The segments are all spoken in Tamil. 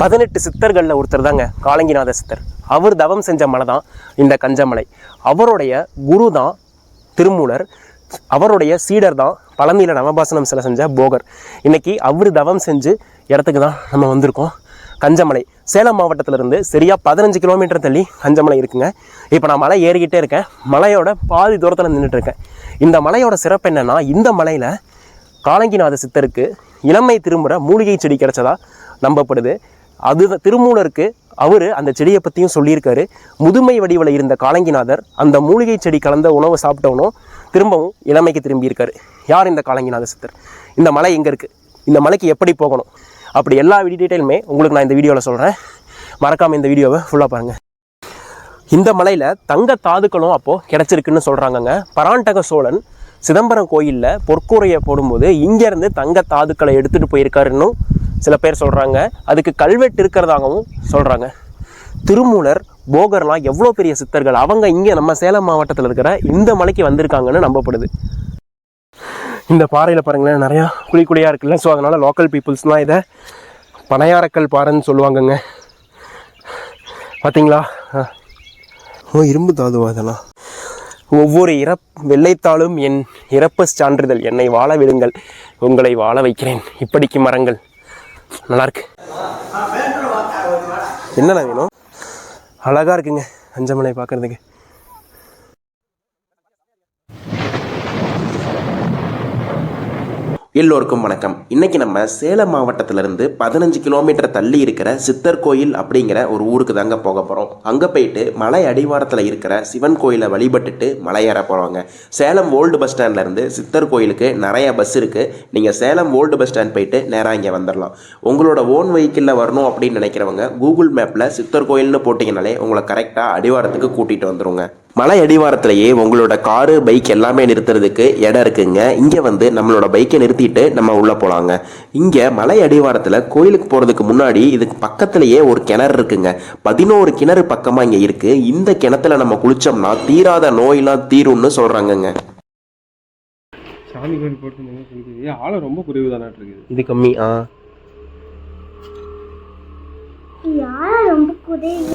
பதினெட்டு சித்தர்களில் ஒருத்தர் தாங்க காலங்கிநாத சித்தர். அவர் தவம் செஞ்ச மலை தான் இந்த கஞ்சமலை. அவருடைய குரு தான் திருமூலர். அவருடைய சீடர் தான் பழமையில் நவபாசனம் சில செஞ்ச போகர். இன்றைக்கி அவர் தவம் செஞ்சு இடத்துக்கு தான் நம்ம வந்திருக்கோம். கஞ்சமலை. சேலம் மாவட்டத்திலிருந்து சரியாக பதினஞ்சு கிலோமீட்டர் தள்ளி கஞ்சமலை இருக்குங்க. இப்போ நான் மலை ஏறிக்கிட்டே இருக்கேன். மலையோட பாதி தூரத்தில் நின்றுட்டு இருக்கேன். இந்த மலையோட சிறப்பு என்னென்னா இந்த மலையில் காலங்கிநாத சித்தருக்கு இளமை திரும்புகிற மூலிகை செடி கிடச்சதா நம்பப்படுது. அது திருமூலருக்கு அவர் அந்த செடியை பற்றியும் சொல்லியிருக்காரு. முதுமை வடிவில் இருந்த காலங்கிநாதர் அந்த மூலிகை செடி கலந்த உணவை சாப்பிட்டவனும் திரும்பவும் இளமைக்கு திரும்பியிருக்காரு. யார் இந்த காலங்கிநாத சித்தர்? இந்த மலை எங்கே இருக்குது இந்த மலைக்கு எப்படி போகணும்? அப்படி எல்லா டீட்டெயிலுமே உங்களுக்கு நான் இந்த வீடியோவில் சொல்கிறேன் மறக்காமல் இந்த வீடியோவை ஃபுல்லாக பாருங்கள் இந்த மலையில் தங்க தாதுக்களும் அப்போது கிடச்சிருக்குன்னு சொல்கிறாங்கங்க பராண்டக சோழன் சிதம்பரம் கோயிலில் பொற்கூரையை போடும்போது இங்கேருந்து தங்க தாதுக்களை எடுத்துகிட்டு போயிருக்காருன்னு சில பேர் சொல்கிறாங்க அதுக்கு கல்வெட்டு இருக்கிறதாகவும் சொல்கிறாங்க திருமூலர் போகர்லாம் எவ்வளோ பெரிய சித்தர்கள்? அவங்க இங்கே நம்ம சேலம் மாவட்டத்தில் இருக்கிற இந்த மலைக்கு வந்திருக்காங்கன்னு நம்பப்படுது. இந்த பாறையில் பாருங்களேன் நிறையா குழி குழியாக இருக்குல்ல. ஸோ அதனால் லோக்கல் பீப்புள்ஸ்லாம் இதை பனையாரக்கல் பாறைன்னு சொல்லுவாங்கங்க. பார்த்தீங்களா ஓ இரும்பு தாதுவா அதெல்லாம் ஒவ்வொரு இறப் வெள்ளைத்தாளும் என் இறப்பு சான்றிதழ். என்னை வாழ விடுங்கள். உங்களை வாழ வைக்கிறேன். இப்படிக்கு மரங்கள். நல்லா இருக்கு என்னண்ணா வேணும்? அழகா இருக்குங்க அஞ்சமலை பார்க்குறதுக்கு. எல்லோருக்கும் வணக்கம். இன்னைக்கு நம்ம சேலம் மாவட்டத்திலிருந்து பதினஞ்சு கிலோமீட்டர் தள்ளி இருக்கிற சித்தர் கோயில் அப்படிங்கிற ஒரு ஊருக்கு தாங்க போக போகிறோம் அங்கே போயிட்டு மலை அடிவாரத்தில் இருக்கிற சிவன் கோயிலை வழிபட்டுட்டு மலையேற போகிறோங்க சேலம் ஓல்டு பஸ் ஸ்டாண்ட்லேருந்து சித்தர் கோயிலுக்கு நிறைய பஸ் இருக்குது நீங்கள் சேலம் ஓல்டு பஸ் ஸ்டாண்ட் போயிட்டு நேராக இங்கே வந்துடலாம் உங்களோட ஓன் வெஹிக்கிளில் வரணும் அப்படின்னு நினைக்கிறவங்க கூகுள் மேப்பில் சித்தர் கோயில்னு போட்டிங்கனாலே உங்களை கரெக்டாக அடிவாரத்துக்கு கூட்டிகிட்டு வந்துருங்க. மலை அடிவாரத்திலேயே உங்களோட காரு பைக் எல்லாமே நிறுத்துறதுக்கு இடம் இருக்குங்க. இங்கே வந்து நம்மளோட பைக்கை நிறுத்திட்டு நம்ம உள்ளே போகலாங்க இங்கே மலை அடிவாரத்தில் கோயிலுக்கு போகிறதுக்கு முன்னாடி இதுக்கு பக்கத்துலேயே ஒரு கிணறு இருக்குங்க. பதினோரு கிணறு பக்கமாக இங்கே இருக்குது இந்த கிணத்துல நம்ம குளிச்சோம்னா தீராத நோயெல்லாம் தீரும்னு சொல்கிறாங்கங்க சாமி கோயில் போட்டு ஆழம் ரொம்ப குறைவு தானே இருக்குது இது கம்மி ஆ. யாரா ரொம்ப குறைவு.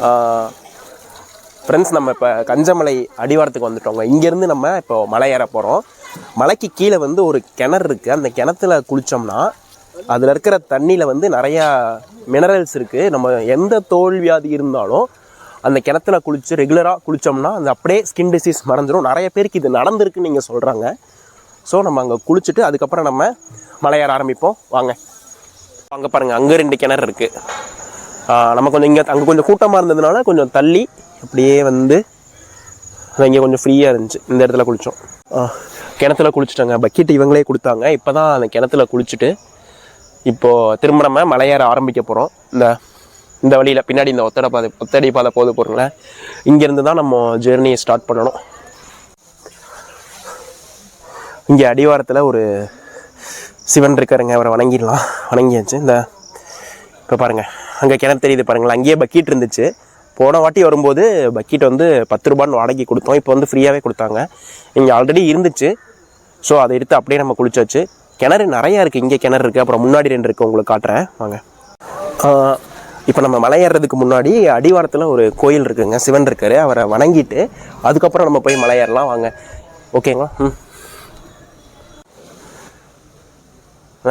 ஃப்ரெண்ட்ஸ் நம்ம இப்போ கஞ்சமலை அடிவாரத்துக்கு வந்துட்டோங்க. இங்கேருந்து நம்ம இப்போ மலை ஏற போகிறோம் மலைக்கு கீழே வந்து ஒரு கிணறு இருக்குது அந்த கிணத்துல குளித்தோம்னா அதில் இருக்கிற தண்ணியில் வந்து நிறையா மினரல்ஸ் இருக்குது நம்ம எந்த தோல் வியாதி இருந்தாலும் அந்த கிணத்துல குளித்து ரெகுலராக குளித்தோம்னா அந்த அப்படியே ஸ்கின் டிசீஸ் மறைஞ்சிரும் நிறைய பேருக்கு இது நடந்திருக்குன்னு நீங்கள் சொல்கிறாங்க ஸோ நம்ம அங்கே குளிச்சுட்டு அதுக்கப்புறம் நம்ம மலையேற ஆரம்பிப்போம். வாங்க. அங்கே பாருங்கள் அங்கே ரெண்டு கிணறு இருக்குது நம்ம கொஞ்சம் இங்கே அங்கே கொஞ்சம் கூட்டமாக இருந்ததுனால கொஞ்சம் தள்ளி அப்படியே வந்து இங்கே கொஞ்சம் ஃப்ரீயாக இருந்துச்சு. இந்த இடத்துல குளித்தோம் கிணத்துல குளிச்சுட்டாங்க. பக்கெட் இவங்களே கொடுத்தாங்க. இப்போ தான் அந்த கிணத்துல குளிச்சுட்டு இப்போது திரும்ப நம்ம மலையேற ஆரம்பிக்க போகிறோம் இந்த இந்த வழியில் பின்னாடி இந்த ஒத்தடை பாதை ஒத்தடி பாதை போது போகிறோங்களேன் இங்கேருந்து தான் நம்ம ஜேர்னியை ஸ்டார்ட் பண்ணணும். இங்கே அடிவாரத்தில் ஒரு சிவன் இருக்காருங்க. அவரை வணங்கிடலாம். வணங்கியாச்சு. இந்த இப்போ பாருங்கள் அங்கே கிணறு தெரியுது பாருங்களேன். அங்கேயே பக்கெட் இருந்துச்சு. போன வாட்டி வரும்போது பக்கெட் வந்து பத்து ரூபான்னு வாடகை கொடுத்தோம். இப்போ வந்து ஃப்ரீயாகவே கொடுத்தாங்க. இங்கே ஆல்ரெடி இருந்துச்சு. ஸோ அதை எடுத்து அப்படியே நம்ம குளிச்சாச்சு. கிணறு நிறையா இருக்குது இங்கே கிணறு இருக்குது அப்புறம் முன்னாடி ரெண்டு இருக்குது உங்களுக்கு காட்டுறேன். வாங்க. இப்போ நம்ம மலை ஏறுறதுக்கு முன்னாடி அடிவாரத்தில் ஒரு கோயில் இருக்குங்க. சிவன் இருக்காரு. அவரை வணங்கிட்டு அதுக்கப்புறம் நம்ம போய் மலை ஏறலாம் வாங்க. ஓகேங்களா? ம்.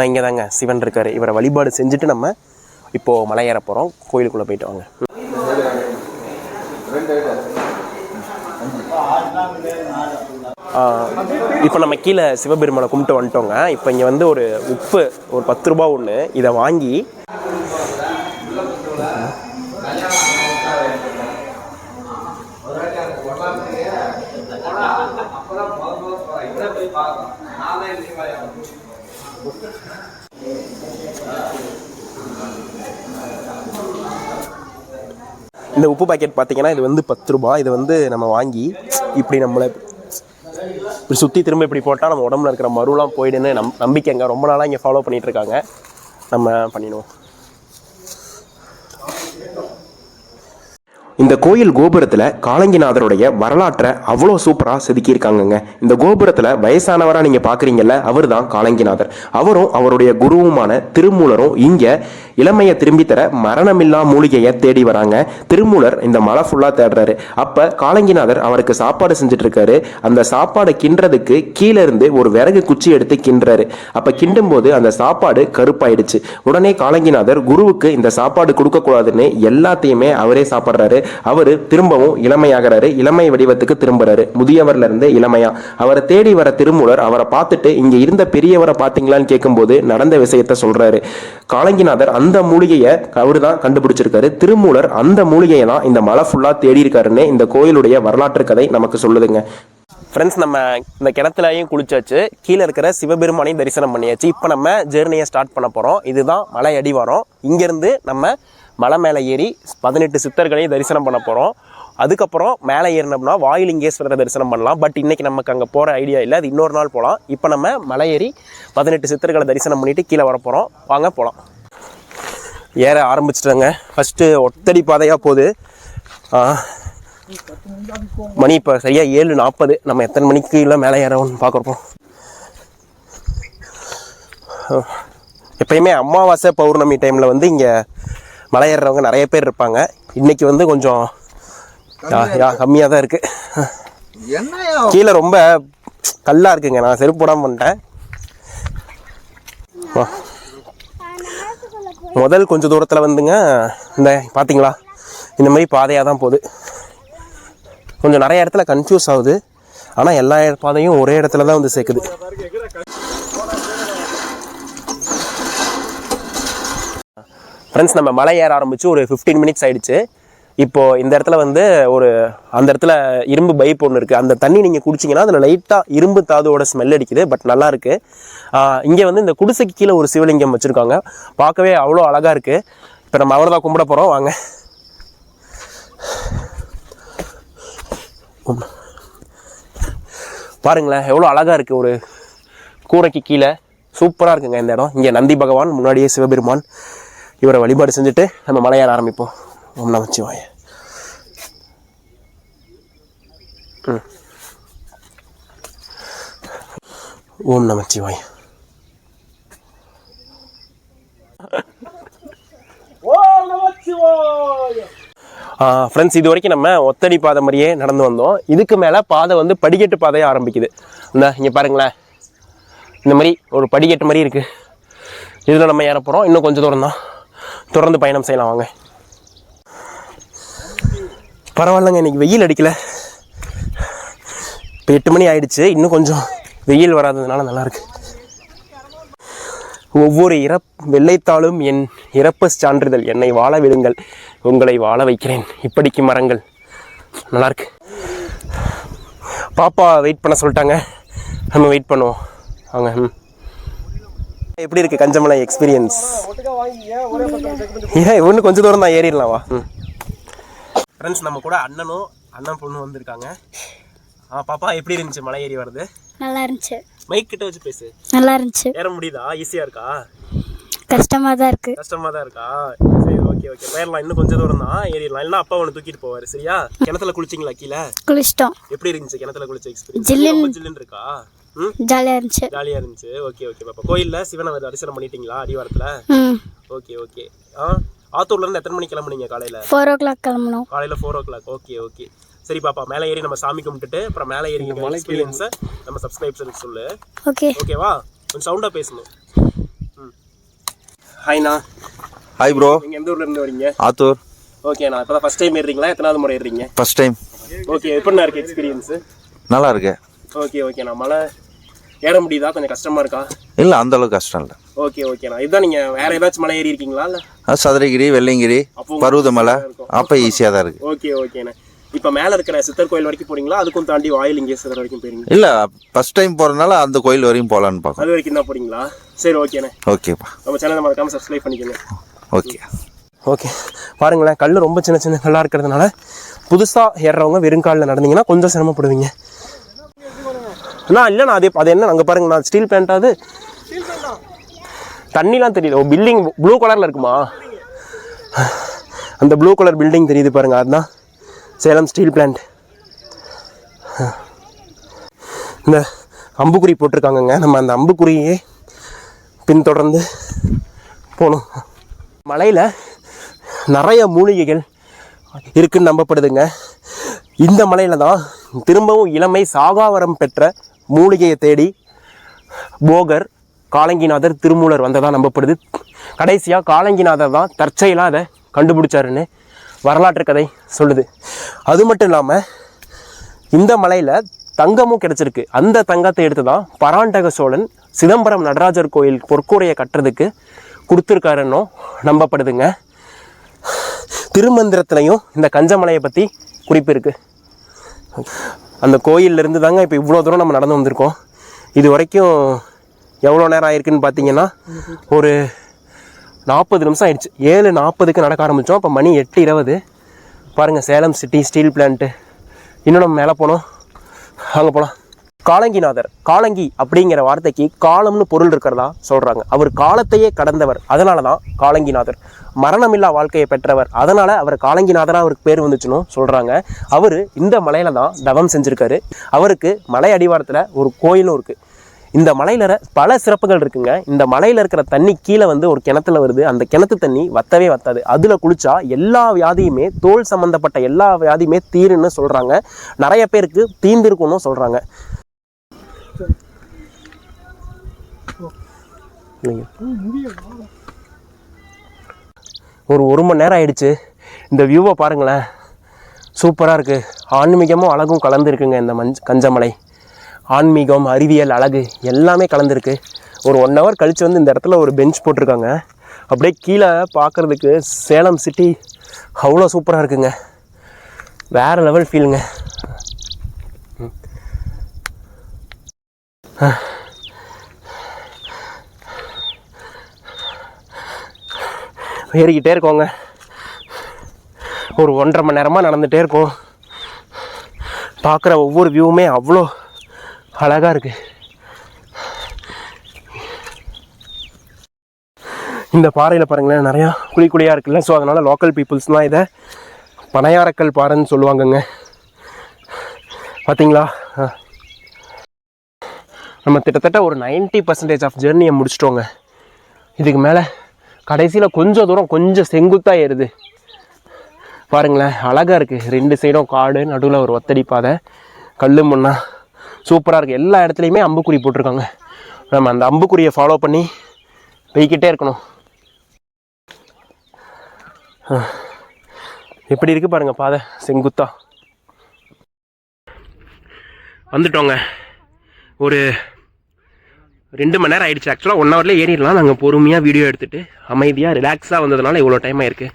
இங்கே தாங்க சிவன் இருக்கார். இவரை வழிபாடு செஞ்சுட்டு நம்ம இப்போது மலை ஏற போகிறோம் கோயிலுக்குள்ளே போயிட்டு வாங்க. இப்போ நம்ம கீழே சிவபெருமானை கும்பிட்டு வந்துட்டோங்க. இப்போ இங்கே வந்து ஒரு உப்பு ஒரு பத்து ரூபா ஒன்று இதை வாங்கி இந்த உப்பு பாக்கெட் பார்த்தீங்கன்னா இது வந்து பத்து ரூபா. இது வந்து நம்ம வாங்கி இப்படி நம்மளை இப்படி சுற்றி திரும்ப இப்படி போட்டால் நம்ம உடம்புல இருக்கிற மருலாம் போயிடுன்னு நம் நம்பிக்கைங்க. ரொம்ப நாளாக இங்கே ஃபாலோ பண்ணிட்டு இருக்காங்க நம்ம பண்ணிடுவோம். இந்த கோயில் கோபுரத்தில் காலங்கிநாதருடைய வரலாற்றை அவ்வளோ சூப்பராக செதுக்கியிருக்காங்கங்க. இந்த கோபுரத்தில் வயசானவராக நீங்கள் பார்க்குறீங்கல்ல அவர் தான் காலங்கிநாதர். அவரும் அவருடைய குருவுமான திருமூலரும் இங்கே இளமையை திரும்பி தர மரணமில்லா மூலிகையை தேடி வராங்க. திருமூலர் இந்த மலை ஃபுல்லாக தேடுறாரு. அப்போ காலங்கிநாதர் அவருக்கு சாப்பாடு செஞ்சுட்டு இருக்காரு அந்த சாப்பாடை கிண்டுறதுக்கு கீழே இருந்து ஒரு விறகு குச்சி எடுத்து கிண்டுறாரு. அப்போ கிண்டும் போது அந்த சாப்பாடு கருப்பாயிடுச்சு. உடனே காலங்கிநாதர் குருவுக்கு இந்த சாப்பாடு கொடுக்கக்கூடாதுன்னு எல்லாத்தையுமே அவரே சாப்பிட்றாரு. அவர் திரும்பவும் இளமையாகிறாரு. இளமை வடிவத்துக்கு திரும்புறாரு. முதியவர்ல இருந்து இளமையா. அவரை தேடி வர திருமூலர் அவரை பார்த்துட்டு இங்க இருந்த பெரியவரை பார்த்தீங்களான்னு கேட்கும்போது நடந்த விஷயத்த சொல்றாரு. காலங்கிநாதர் அந்த மூலிகையை அவர் தான் கண்டுபிடிச்சிருக்காரு. திருமூலர் அந்த மூலிகையை தான் இந்த மலை ஃபுல்லாக தேடி இருக்காருன்னு இந்த கோயிலுடைய வரலாற்று கதை நமக்கு சொல்லுதுங்க. ஃப்ரெண்ட்ஸ் நம்ம இந்த கிணத்துலையும் குளிச்சாச்சு. கீழே இருக்கிற சிவபெருமானையும் தரிசனம் பண்ணியாச்சு. இப்போ நம்ம ஜேர்னியை ஸ்டார்ட் பண்ண போகிறோம் இதுதான் மலை அடிவாரம். இங்கேருந்து நம்ம மலை மேலே ஏறி பதினெட்டு சித்தர்களையும் தரிசனம் பண்ண போகிறோம் அதுக்கப்புறம் மேலே ஏறினோம்னா வாயிலிங்கேஸ்வரரை தரிசனம் பண்ணலாம். பட் இன்றைக்கி நமக்கு அங்கே போகிற ஐடியா இல்லை. அது இன்னொரு நாள் போகலாம் இப்போ நம்ம மலை ஏறி பதினெட்டு சித்தர்களை தரிசனம் பண்ணிவிட்டு கீழே வர போகிறோம் வாங்க போகலாம் ஏற ஆரம்பிச்சிட்டாங்க. ஃபஸ்ட்டு ஒத்தடி பாதையாக போகுது. மணி இப்போ சரியாக ஏழு நாற்பது நம்ம எத்தனை மணிக்கு இல்லை மேலே ஏறோம்னு பார்க்குறோம் எப்பயுமே அமாவாசை பௌர்ணமி டைமில் வந்து இங்கே மலை ஏறுறவங்க நிறைய பேர் இருப்பாங்க. இன்னைக்கு வந்து கொஞ்சம் கம்மியாக தான் இருக்குது கீழே ரொம்ப கல்லாக இருக்குங்க. நான் செருப்பு போடாமல் பண்ணிட்டேன். முதல் கொஞ்சம் தூரத்தில் வந்துங்க இந்த பார்த்தீங்களா இந்த மாதிரி பாதையாக தான் போகுது. கொஞ்சம் நிறைய இடத்துல கன்ஃபியூஸ் ஆகுது. ஆனால் எல்லா பாதையும் ஒரே இடத்துல தான் வந்து சேர்க்குது. ஃப்ரெண்ட்ஸ் நம்ம மலை ஏற ஆரம்பித்து ஒரு ஃபிஃப்டீன் மினிட்ஸ் ஆகிடுச்சு இப்போ இந்த இடத்துல வந்து ஒரு அந்த இடத்துல இரும்பு பைப் ஒன்று இருக்குது அந்த தண்ணி நீங்கள் குடிச்சிங்கன்னா அதில் லைட்டாக இரும்பு தாதுவோட ஸ்மெல் அடிக்குது பட் நல்லா இருக்குது இங்கே வந்து இந்த குடிசைக்கு கீழே ஒரு சிவலிங்கம் வச்சுருக்காங்க. பார்க்கவே அவ்வளோ அழகாக இருக்குது இப்போ நம்ம அவரை தான் கும்பிட போகிறோம் வாங்க. பாருங்களேன் எவ்வளோ அழகாக இருக்குது ஒரு கூரைக்கு கீழே சூப்பராக இருக்குங்க இந்த இடம். இங்கே நந்தி பகவான் முன்னாடியே சிவபெருமான் இவரை வழிபாடு செஞ்சுட்டு நம்ம மலையேற ஆரம்பிப்போம். ஓம் நமச்சிவாய ம். ஓம் நமச்சிவாய ஃப்ரெண்ட்ஸ் இது வரைக்கும் நம்ம ஒத்தடி பாதை மாதிரியே நடந்து வந்தோம். இதுக்கு மேலே பாதை வந்து படிக்கட்டு பாதையாக ஆரம்பிக்குது. இந்த இங்கே பாருங்களேன். இந்த மாதிரி ஒரு படிக்கட்டு மாதிரி இருக்குது இதில் நம்ம ஏற போகிறோம் இன்னும் கொஞ்சம் தூரம் தான். தொடர்ந்து பயணம் செய்யலாம் வாங்க. பரவாயில்லங்க இன்னைக்கு வெயில் அடிக்கலை. இப்போ எட்டு மணி ஆயிடுச்சு இன்னும் கொஞ்சம் வெயில் வராததுனால நல்லாயிருக்கு ஒவ்வொரு இறப் வெள்ளைத்தாளும் என் இறப்பு சான்றிதழ். என்னை வாழ விடுங்கள் உங்களை வாழ வைக்கிறேன். இப்படிக்கு மரங்கள். நல்லாயிருக்கு பாப்பா வெயிட் பண்ண சொல்லிட்டாங்க. நம்ம வெயிட் பண்ணுவோம். அவங்க ம். எப்படி இருக்குது கஞ்சமலை எக்ஸ்பீரியன்ஸ் ஏன் ஒன்று கொஞ்சம் தூரம் தான் ஏறிடலாம் வா. ம். ஃப்ரெண்ட்ஸ் நம்ம கூட அண்ணனும் அண்ணன் பொண்ணு வந்திருக்காங்க. ஆ பாப்பா எப்படி இருந்துச்சு? மலை ஏறி வருது நல்லா இருந்துச்சு. மைக் கிட்ட வச்சு பேசு. நல்லா இருந்துச்சு. ஏற முடியுதா? ஈஸியா இருக்கா? கஷ்டமாக தான் இருக்கு. கஷ்டமா தான் இருக்கா? சரி ஓகே ஓகே ஏறலாம். இன்னும் கொஞ்சம் தூரம் தான். ஏறிடலாம். இல்லைன்னா அப்பா உன்னை தூக்கிட்டு போவாரு. சரியா? கிணத்துல குளிச்சிங்களா கீழே? குளிச்சிட்டோம். எப்படி இருந்துச்சு கிணத்துல குளிச்ச எக்ஸ்பீரியன்ஸ் ஜில்லுன்னு. ஜில்லுன்னு இருக்கா? ம்? ஜாலியாக இருந்துச்சு. ஜாலியா இருந்துச்சு. ஓகே ஓகே பாப்பா. கோயில்ல சிவனை தரிசனம் பண்ணிட்டீங்களா? அடிவாரத்துல? ஓகே ஓகே ஆ? ஆத்தூர்ல இருந்து எத்தனை மணிக்கு கிளம்புனீங்க காலையில? ஃபோர் ஓ கிளாக் கிளம்பணும் காலையில four o'clock okay okay சரி பாப்பா மேலே ஏறி நம்ம சாமி கும்பிட்டுட்டு அப்புறம் மேலே ஏறி எக்ஸ்பீரியன்ஸை நம்ம சப்ஸ்கிரைப்ஸருக்கு சொல்லு. ஓகே ஓகேவா கொஞ்சம் சவுண்டா பேசணும் ம். ஹாய்ண்ணா ஹாய் ப்ரோ நீங்க எந்த ஊர்ல இருந்து வரீங்க? ஆத்தூர். ஓகே நான் இப்போ ஃபர்ஸ்ட் டைம் ஏறுறீங்களா? எத்தனாவது முறை ஏறுறீங்க? ஃபர்ஸ்ட் டைம் ஓகே எப்படிண்ணா இருக்கு எக்ஸ்பீரியன்ஸ் நல்லா இருக்கு ஓகே ஓகே நான் மலை ஏற முடியுதா? கொஞ்சம் கஷ்டமா இருக்கா? இல்லை அந்த அளவுக்கு கஷ்டம் இல்லை. ஓகே ஓகேண்ணா இதுதான் நீங்க வேற ஏதாச்சும் மலை ஏறி இருக்கீங்களா இல்ல? சதுரகிரி வெள்ளைங்கிரி அப்போ பருவதமலை அப்போ ஈஸியாக தான் இருக்கு. ஓகே ஓகேண்ணே இப்போ மேலே இருக்கிற சித்தர் கோயில் வரைக்கும் போறீங்களா? அதுக்கும் தாண்டி வாயிலிங்கேஸ்வரர் வரைக்கும் போறீங்க இல்லை ஃபர்ஸ்ட் டைம் போகிறதுனால அந்த கோயில் வரையும் போகலான்னு பார்க்கணும் அது வரைக்கும் தான் போறீங்களா? சரி ஓகேண்ணே ஓகேப்பா நம்ம சேனலை மறக்காம சப்ஸ்கிரைப் பண்ணிக்கோங்க. ஓகே ஓகே பாருங்களேன் கல் ரொம்ப சின்ன சின்ன கல்லாக இருக்கிறதுனால புதுசாக ஏறுறவங்க வெறுங்காலில் நடந்தீங்கன்னா கொஞ்சம் சிரமப்படுவீங்க. அண்ணா இல்லைண்ணா அதே அது என்ன? அங்கே பாருங்கண்ணா ஸ்டீல் பிளான்ட் அது? தண்ணிலாம் தெரியுது. ஓ பில்டிங் ப்ளூ கலரில் இருக்குமா? அந்த ப்ளூ கலர் பில்டிங் தெரியுது பாருங்க அதுதான். சேலம் ஸ்டீல் பிளான்ட் இந்த அம்புக்குறி போட்டிருக்காங்கங்க. நம்ம அந்த அம்புக்குறியே பின்தொடர்ந்து போகணும். மலையில் நிறைய மூலிகைகள் இருக்குன்னு நம்பப்படுதுங்க. இந்த மலையில் தான் திரும்பவும் இளமை சாகாவரம் பெற்ற மூலிகையை தேடி போகர் காலங்கிநாதர் திருமூலர் வந்ததாக நம்பப்படுது. கடைசியாக காலங்கிநாதர் தான் தற்செயலாக அதை கண்டுபிடிச்சாருன்னு வரலாற்று கதை சொல்லுது. அது மட்டும் இல்லாமல் இந்த மலையில் தங்கமும் கிடச்சிருக்கு. அந்த தங்கத்தை எடுத்து தான் பராண்டக சோழன் சிதம்பரம் நடராஜர் கோயில் பொற்கூரையை கட்டுறதுக்கு கொடுத்துருக்காருன்னும் நம்பப்படுதுங்க. திருமந்திரத்துலையும் இந்த கஞ்சமலையை பற்றி குறிப்பு இருக்குது அந்த கோயில்ல இருந்து தாங்க இப்போ இவ்வளோ தூரம் நம்ம நடந்து வந்திருக்கோம். இது வரைக்கும் எவ்வளோ நேரம் ஆயிருக்குன்னு பார்த்தீங்கன்னா ஒரு நாற்பது நிமிஷம் ஆயிடுச்சு. ஏழு நாற்பதுக்கு நடக்க ஆரம்பித்தோம் இப்போ மணி எட்டு இருபது. பாருங்கள் சேலம் சிட்டி ஸ்டீல் பிளான்ட்டு இன்னும் நம்ம மேலே போனோம். அங்கே போகலாம் காலங்கிநாதர் காலங்கி அப்படிங்கிற வார்த்தைக்கு காலம்னு பொருள் இருக்கிறதா சொல்கிறாங்க அவர் காலத்தையே கடந்தவர். அதனால தான் காலங்கிநாதர். மரணமில்லா வாழ்க்கையை பெற்றவர். அதனால் அவர் காலங்கிநாதராக அவருக்கு பேர் வந்துச்சுன்னு சொல்கிறாங்க அவர் இந்த மலையில தான் தவம் செஞ்சுருக்காரு. அவருக்கு மலை அடிவாரத்தில் ஒரு கோயிலும் இருக்குது இந்த மலையில் பல சிறப்புகள் இருக்குங்க. இந்த மலையில் இருக்கிற தண்ணி கீழே வந்து ஒரு கிணத்துல வருது. அந்த கிணத்து தண்ணி வத்தவே வத்தாது. அதில் குளிச்சா எல்லா வியாதியுமே தோல் சம்பந்தப்பட்ட எல்லா வியாதியுமே தீருன்னு சொல்கிறாங்க நிறைய பேருக்கு தீந்திருக்கும்னு சொல்கிறாங்க ஒரு ஒரு மணி நேரம் ஆயிடுச்சு. இந்த வியூவை பாருங்களேன். சூப்பராக இருக்குது ஆன்மீகமும் அழகும் கலந்துருக்குங்க இந்த மஞ்ச் கஞ்சமலை. ஆன்மீகம் அறிவியல் அழகு எல்லாமே கலந்துருக்கு. ஒரு ஒன் ஹவர் கழித்து வந்து இந்த இடத்துல ஒரு பெஞ்ச் போட்டிருக்காங்க. அப்படியே கீழே பார்க்குறதுக்கு சேலம் சிட்டி அவ்வளோ சூப்பராக இருக்குங்க. வேறு லெவல் ஃபீலுங்க ஏறிக்கிட்டே இருக்கோங்க. ஒரு ஒன்றரை மணி நேரமாக நடந்துகிட்டே இருக்கோம். பார்க்குற ஒவ்வொரு வியூவுமே அவ்வளோ அழகாக இருக்குது இந்த பாறையில் பாருங்களேன் நிறையா குழி குழியாக இருக்குல்ல. ஸோ அதனால் லோக்கல் பீப்புள்ஸ்லாம் இதை பனையாரக்கல் பாறைன்னு சொல்லுவாங்கங்க. பார்த்தீங்களா நம்ம கிட்டத்தட்ட ஒரு 90% பர்சன்டேஜ் ஆஃப் ஜெர்னியை முடிச்சிட்டோங்க. இதுக்கு மேலே கடைசியில் கொஞ்சம் தூரம் கொஞ்சம் செங்குத்தாக ஏறுது. பாருங்களேன் அழகாக இருக்குது ரெண்டு சைடும் காடு நடுவில் ஒரு ஒத்தடி பாதை. கல் முன்னா சூப்பராக இருக்குது எல்லா இடத்துலையுமே அம்புக்குறி போட்டிருக்காங்க. நம்ம அந்த அம்புக்குறியை ஃபாலோ பண்ணி போய்கிட்டே இருக்கணும். எப்படி இருக்குது பாருங்கள் பாதை. செங்குத்தா. வந்துட்டோங்க. ஒரு ரெண்டு மணி நேரம் ஆயிடுச்சு. ஆக்சுவலாக ஒன் ஹவர்லேயே ஏறிடலாம். நாங்கள் பொறுமையாக வீடியோ எடுத்துகிட்டு அமைதியாக ரிலாக்ஸாக வந்ததுனால இவ்வளோ டைம் ஆயிருக்கு.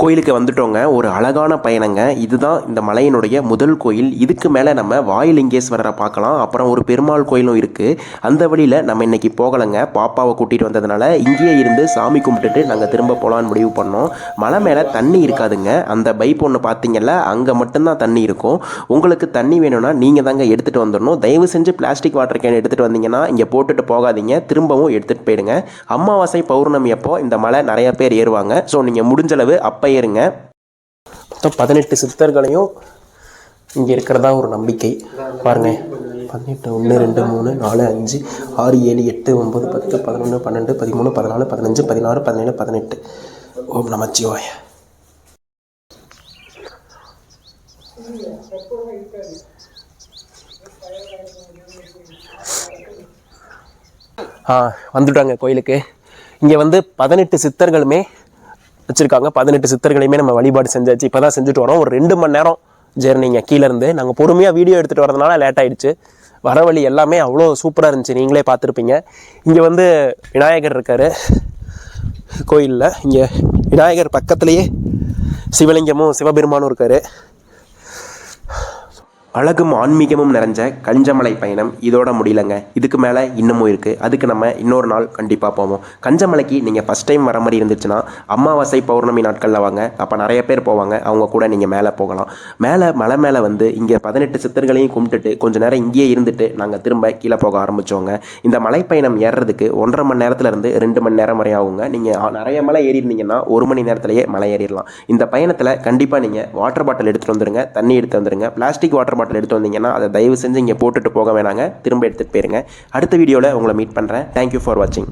கோயிலுக்கு வந்துட்டோங்க. ஒரு அழகான பயணங்க. இதுதான் இந்த மலையினுடைய முதல் கோயில். இதுக்கு மேலே நம்ம வாயிலிங்கேஸ்வரரை பார்க்கலாம். அப்புறம் ஒரு பெருமாள் கோயிலும் இருக்குது அந்த வழியில் நம்ம இன்னைக்கு போகலைங்க. பாப்பாவை கூட்டிகிட்டு வந்ததுனால இங்கேயே இருந்து சாமி கும்பிட்டுட்டு நாங்கள் திரும்ப போகலான்னு முடிவு பண்ணோம். மலை மேலே தண்ணி இருக்காதுங்க. அந்த பைப் ஒன்று பார்த்தீங்கல்ல அங்கே மட்டும்தான் தண்ணி இருக்கும். உங்களுக்கு தண்ணி வேணும்னா நீங்கள் தாங்க எடுத்துகிட்டு வந்துடணும். தயவு செஞ்சு பிளாஸ்டிக் வாட்டர் கேன் எடுத்துகிட்டு வந்தீங்கன்னா இங்கே போட்டுட்டு போகாதீங்க. திரும்பவும் எடுத்துகிட்டு போயிடுங்க. அமாவாசை பௌர்ணமி அப்போ இந்த மலை நிறைய பேர் ஏறுவாங்க. ஸோ நீங்கள் முடிஞ்சளவு அப்போ ஏறுங்க மொத்தம் பதினெட்டு சித்தர்களையும் இங்கே இருக்கிறதா ஒரு நம்பிக்கை. பாருங்க. பதினெட்டு ஒன்று ரெண்டு மூணு நாலு அஞ்சு ஆறு ஏழு எட்டு ஒம்பது பத்து பதினொன்று பன்னெண்டு பதிமூணு பதினாலு பதினஞ்சு பதினாறு பதினேழு பதினெட்டு. ஓம் நமச்சிவாய. ஆ வந்துட்டாங்க கோயிலுக்கு. இங்கே வந்து பதினெட்டு சித்தர்களுமே வச்சுருக்காங்க. பதினெட்டு சித்தர்களையுமே நம்ம வழிபாடு செஞ்சாச்சு. இப்போ தான் செஞ்சுட்டு வரோம். ஒரு ரெண்டு மணி நேரம் ஜெர்னிங்க கீழேருந்து நாங்கள் பொறுமையாக வீடியோ எடுத்துகிட்டு வரதுனால லேட் ஆகிடுச்சு வர வழி எல்லாமே அவ்வளோ சூப்பராக இருந்துச்சு. நீங்களே பார்த்துருப்பீங்க. இங்கே வந்து விநாயகர் இருக்கார். கோயிலில். இங்கே விநாயகர் பக்கத்துலேயே சிவலிங்கமும் சிவபெருமானும் இருக்கார். அழகும் ஆன்மீகமும் நிறைஞ்ச கஞ்சமலை பயணம் இதோட முடியலங்க. இதுக்கு மேலே இன்னமும் இருக்குது அதுக்கு நம்ம இன்னொரு நாள் கண்டிப்பாக போவோம். கஞ்சமலைக்கு நீங்கள் ஃபஸ்ட் டைம் வர மாதிரி இருந்துச்சுன்னா அமாவாசை பௌர்ணமி நாட்களில் வாங்க. அப்போ நிறைய பேர் போவாங்க. அவங்க கூட நீங்கள் மேலே போகலாம். மேலே மலை மேலே வந்து இங்கே பதினெட்டு சித்தர்களையும் கும்பிட்டுட்டு கொஞ்ச நேரம் இங்கேயே இருந்துட்டு நாங்கள் திரும்ப கீழே போக ஆரம்பித்தோங்க இந்த மலைப்பயணம் ஏறுறதுக்கு ஒன்றரை மணி நேரத்துலேருந்து ரெண்டு மணி நேரம் வரை ஆகுங்க. நீங்கள் நிறைய மலை ஏறி இருந்தீங்கன்னா ஒரு மணி நேரத்திலேயே மலை ஏறிடலாம். இந்த பயணத்தில் கண்டிப்பாக நீங்கள் வாட்டர் பாட்டில் எடுத்துகிட்டு வந்துடுங்க தண்ணி எடுத்து வந்துடுங்க பிளாஸ்டிக் வாட்டர் பாட்டில் எடுத்து வந்தீங்கன்னா அதை தயவு செஞ்சு இங்கே போட்டுட்டு போக வேணாங்க. திரும்ப எடுத்துகிட்டு போயிருங்க. அடுத்த வீடியோவில் உங்களை மீட் பண்ணுறேன் தேங்க்யூ ஃபார் வாட்சிங்